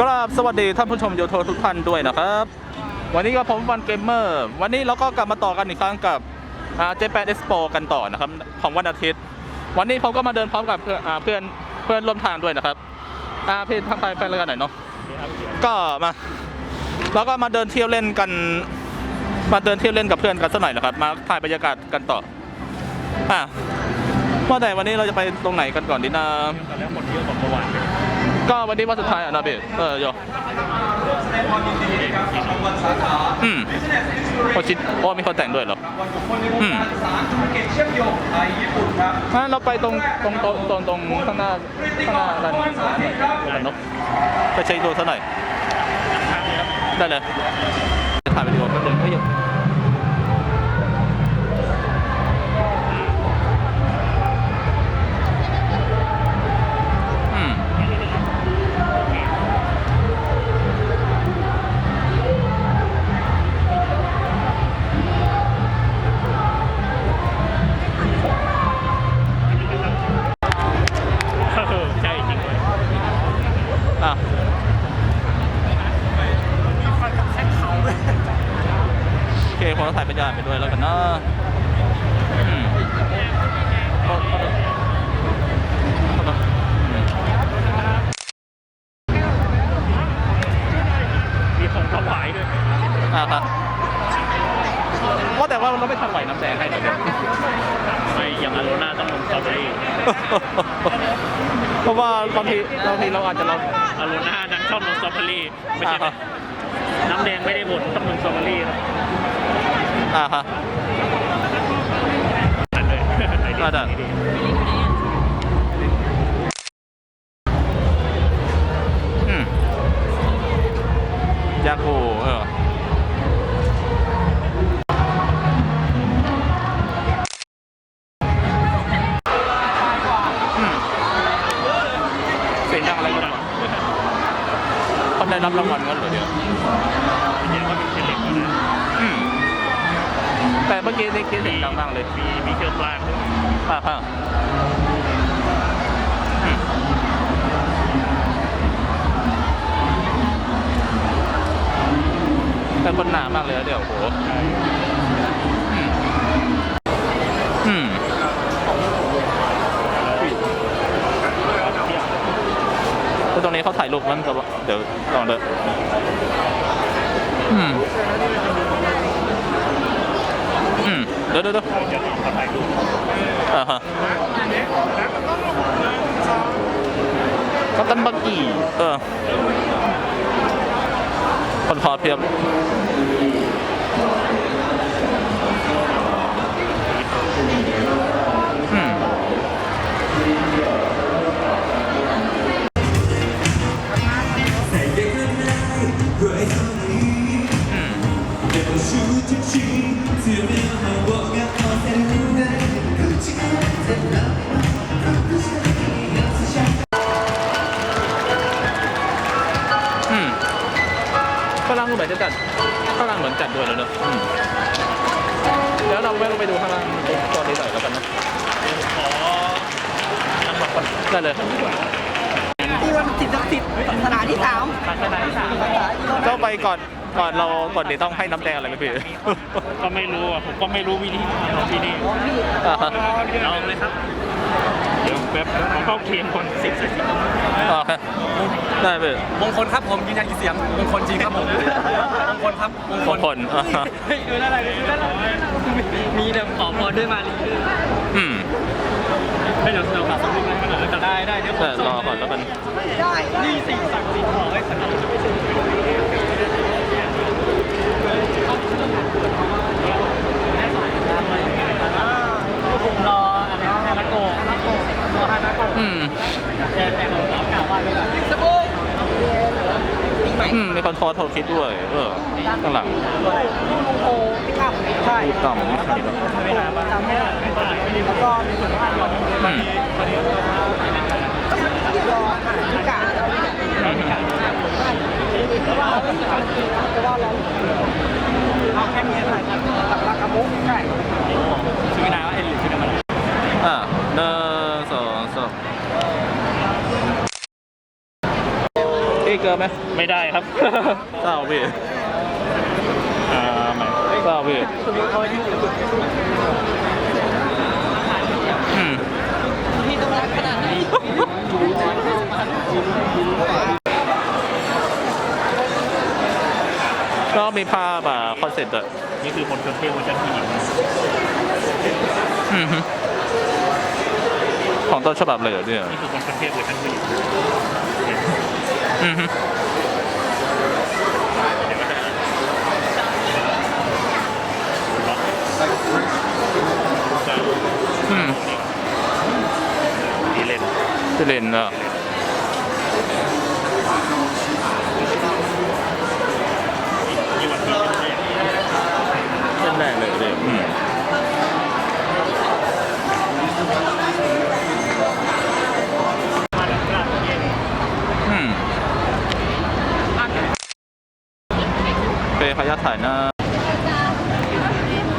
กราบสวัสดีท่านผู้ชมยูทูบทุกท่านด้วยนะครับ วันนี้ก็ผมวันเกมเมอร์วันนี้เราก็กลับมาต่อกันอีกครั้งกับเจแปนเอ็กซ์โปกันต่อนะครับของวันอาทิตย์ วันนี้ผมก็มาเดินพร้อมกับเพื่อนเพื่อนเพื่อนร่วมทางด้วยนะครับอาเพื่อนทางไปแฟนรายการหน่อยเนาะก็มาเราก็มาเดินเที่ยวเล่นกัน มาเดินเที่ยวเล่นกับเพื่อนกันสักหน่อยนะครับ มาถ่ายบรรยากาศกันต่ออะว่าแต่วันนี้เราจะไปตรงไหนกันก่อนดีนะตอนแรกหมดเยอะกว่าเมื่อวาน ก็วันนี้วันสุดท้ายอะนะเบสเออโยอืมโอชิโอ้มีคนแต่งด้วยเหรออืมงั้นเราไปตรงตรงตรงตรงตรงข้างหน้าข้างหน้าร้านร้านนกไปเช็คดูซะหน่อยได้เลย ว่าแต่ว่าเราไม่ทำไหวน้ำแดงให้หน่อยเนี่ยไม่อย่างอโรน่าต้องลงสตรอเบอรี่เพราะว่าบางทีบางทีเราอาจจะเราอโรน่าดันชอบลงสตรอเบอรี่ไม่อ่าใช่ครับน้ำแดงไม่ได้บดต้องลงสตรอเบอรี่ครับอ่าครับนั่นเลยอ่าได้อืมยาคูเอออื สียงดังมากเลยมีมีเครื่องปลางด้วยอ่าฮะอืมแต่คนหนามากเลยเดี๋ยวโหอืมอืมแล้วตรงนี้เขาถ่ายรูปมันก็เดี๋ยวลองเดินอืมอืม เดี๋ยวเดี๋ยวเดี๋ยวเดี๋ยวขอถ่ายรูปอ่าฮะกัปตันบักกี้เออคนพอเพียบ ฝรั่งเหมือนจัดด้วยแล้วเนอะอืมเดี๋ยวเราแวะลงไปดูข้างล่างตอนนี้หน่อยแล้วกันนะขอน้ำมันก่อนได้เลยที่มันติดศักดิ์สิทธิ์ศาสนาที่สามศาสนาที่สามก็ไปก่อนก่อนเราก่อนเดี๋ยวต้องให้น้ำแดงอะไรไหมพี่ก็ไม่รู้อะผมก็ไม่รู้วิธีของที่นี่อ่าฮะลองเลยครับเดี๋ยวแป๊บผมเข้าเคียงคนสิบสิบสิบอ่าฮะได้พี่มงคลครับผมยืนยันกี่เสียงมงคลจริงครับผมมงคลครับมงคคลนคนอ่าฮะเฮ้ยดูนั่นอะไรดูนั่นอะไรมีเดี๋ยวขอพรด้วยมาลีด้วยอืมให้เดี๋ยวเราฝากสักนิดนึงแล้วกันได้ได้เดี๋ยวผมแต่รอก่อนแล้วกันได้นี่สิ่งศักดิ์สิทธิ์ขอให้สักนิดผมรออะไรนะฮานาโกะฮานาโกะรอฮานาโกะ อืม แต่แต่ผมกล่าวว่าเลยสบู่ปี ใหม่อืมมีคนโพสต์โทรคิดด้วย เออข้างหลังลูกโอพี่ข้ามใช่รูปต่ำไม่ใช่หรอเวลาจำไม่ได้แล้วก็มีส่วนมากรออืมรออาหารที่กาอืมเพราะว่าเพราะว่าเราเอาแค่นี้ถ่ายกับรากามุกใช่ชื่อนายว่าเอ็นหรือชื่ออะไร อ่าหนึ่งส องสามโอเคพี่เกินไหมไม่ได้ครับ เศร้าพี่อ่าไม่เศร้าพี่อืมพี่ต้องรักขนาดไหนก็มีภาพแบบคอนเซ็ปต์อะนี่คือคนชนเทพเวอร์ชันผู้หญิงอืมฮึ ของต้นฉบับเลยเหรอเนี่ยนี่คือคนชนเทพเวอร์ชันผู้หญิงอืมฮึเดี๋ยวก็จะล็อกจะอืมดีเลนที่เลนอะ ขออนุญาตถ่ายหน้า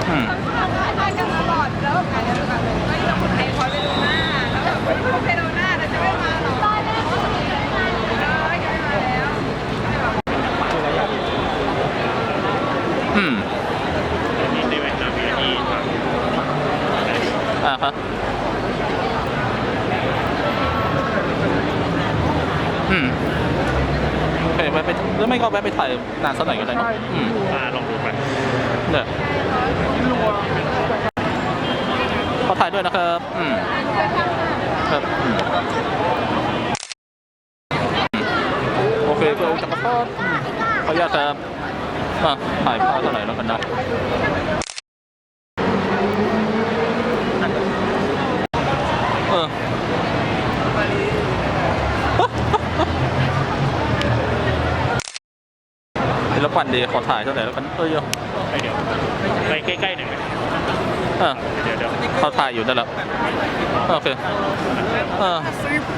อืมถ่ายกันตลอดแล้วแบบถ่ายกันแบบเฮ้ยเราคนไทยคอยไปดูหน้าแล้วแบบเฮ้ยเขาไปดูหน้าแต่จะไม่มาหรอได้ได้เขาจะไม่มาได้จะไม่มาแล้ว อืม นี่ได้แหวนนาวีที่ทาง อ่าฮะอืมโอเค ไปไปแล้วไม่ก็แวะไปถ่ายนานสักหน่อยก็ได้เนอะอืมมาลองดูไปเนี่ยขอถ่ายด้วยนะครับอืมครับอืมโอเคก็จักรพรรดิอืมขออนุญาตครับอะถ่ายภาพเท่าไหร่แล้วกันนะ เออ แล้ วปันดีขอถ่ายเท่าไหร่แล้วกันเออเยอะไปเดี๋ยวไปใกล้ๆหน่อยไหมอะเดี๋ยวเดี๋ยวเขาถ่ายอยู่นั่นแหละโอเคเออ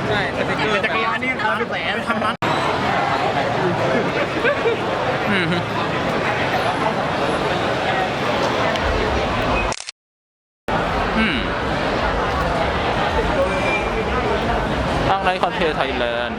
ใช่แต่จักรยานนี่เขาไปแหวนทำนั้นอืมฮึอืมตั้งไรคอนเทนต์ไทยแลนด์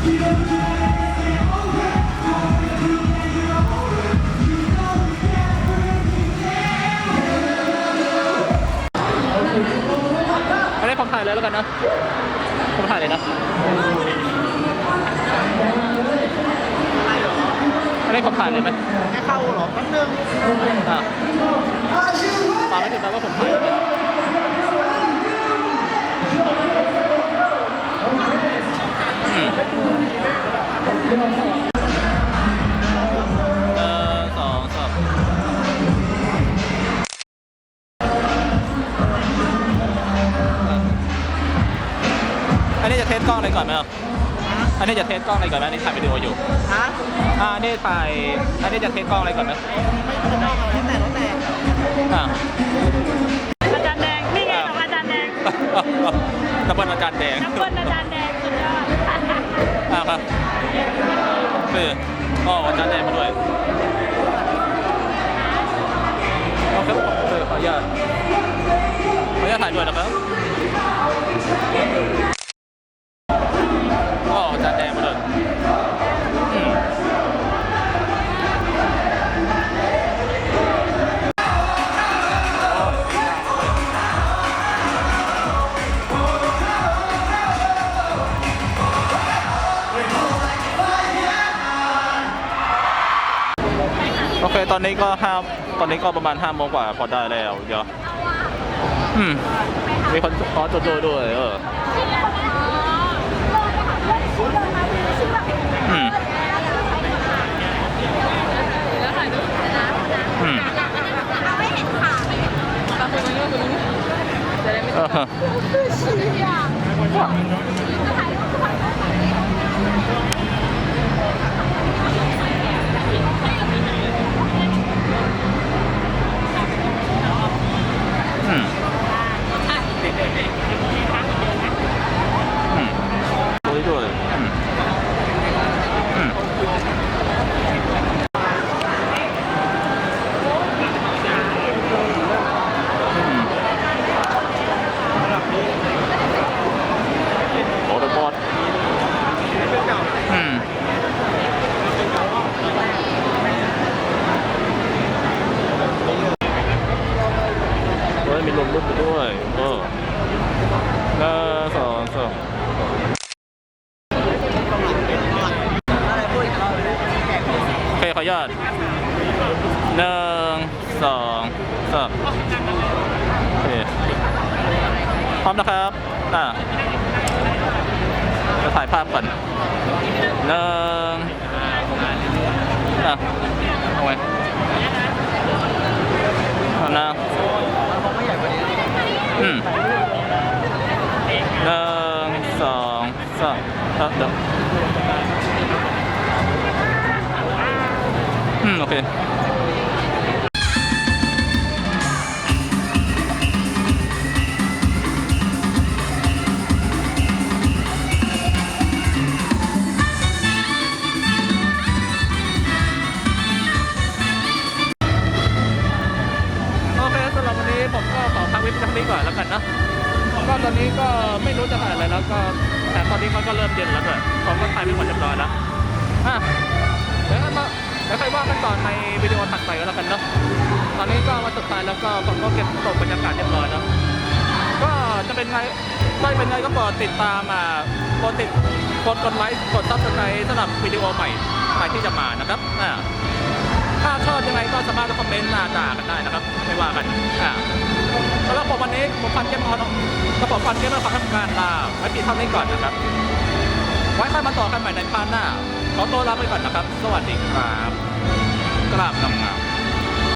อันนี้ผมถ่ายเลยแล้วกันนะผมถ่ายเลยนะอันนี้ผมถ่ายเลยไหมแค่เข้าเหรอแป๊บนึงอะฟังไม่ถึงแปลว่าผมถ่าย ล้องอะไรก่อนไหมครับอันนี้จะเทสกล้องอะไรก่อนไหมอันนี้ถ่ายวิดีโออยู่ฮะอ่าอันนี้ถ่ายอันนี้จะเทสกล้องอะไรก่อนไหมไม่ต้องอะไรแต่แล้วแต่อ่าอาจารย์แดง นี่ไงของอาจารย์แดงน้ำมันอาจารย์แดงน้ำเปิ้ลอาจารย์แดงสุดยอดอ่าครับคืออ๋ออาจารย์แดงมาด้วยโอเคเออขออนุญาตขออนุญาตถ่ายด้วยนะครับ โอเค ตอนนี้ก็ห้าตอนนี้ก็ประมาณห้าโมงกว่าพอได้แล้วเดี๋ยวอืมไปหามีคนขอโจโจด้วยเอออืมแล้วถ่ายรูปนะนะอืมเอาไม่เห็นขาบางคนมันก็คือจะได้ไม่ เอ ต้อง อ ชี้อะจะถ่ายรูปถ่ายรูป อืมอืมด้วยด้วยอืมอืมอืมโอ้เดบอสอืมเฮ้ยมีลมลุกไปด้วยเออหนึ่งสองสาม อะไรพูดอีกรอบเลย โอเคขออนุญาตหนึ่งสองสามโอเคพร้อมนะครับ อ่าจะถ่ายภาพก่อนหนึ่งอะเอาไว้เอานะอืมหนึ่งสองสามอะเดี๋ยว มโอเคสำหรับวันนี้ผมก็ขอพักไว้เพียงเท่านี้ก่อนแล้วกันเนาะก็ตอนนี้ก็ไม่รู้จะถ่ายอะไรแล้วก็แต่ตอนนี้เขาก็เริ่มเย็นแล้วด้วยผมก็ถ่ายไปหมดเรียบร้อยแล้วอะเดี๋ยวมา เดี๋ยวค่อยว่ากันต่อในวิดีโอถัดไปก็แล้วกันเนาะตอนนี้ก็มาสุดท้ายแล้วก็ผมก็เก็บตกบรรยากาศเรียบร้อยแล้วก็จะเป็นไงได้เป็นไงก็โปรดติดตามอ่าโปรดติดกดกดไลค์กดซับสไครต์สำหรับวิดีโอใหม่ใหม่ที่จะมานะครับอ่าถ้าชอบยังไงก็สามารถคอมเมนต์มาด่ากันได้นะครับ ไม่ว่ากันอ่าสำหรับผมวันนี้ผมฟันเกมออนกระป๋องฟันเกมมาขอทำการลาไว้ปีเท่านี้ก่อนนะครับ ไว้ค่อยมาต่อกันใหม่ในพาร์ทหน้า ขอตัวลาไปก่อนนะครับ สวัสดีครับกราบงามๆ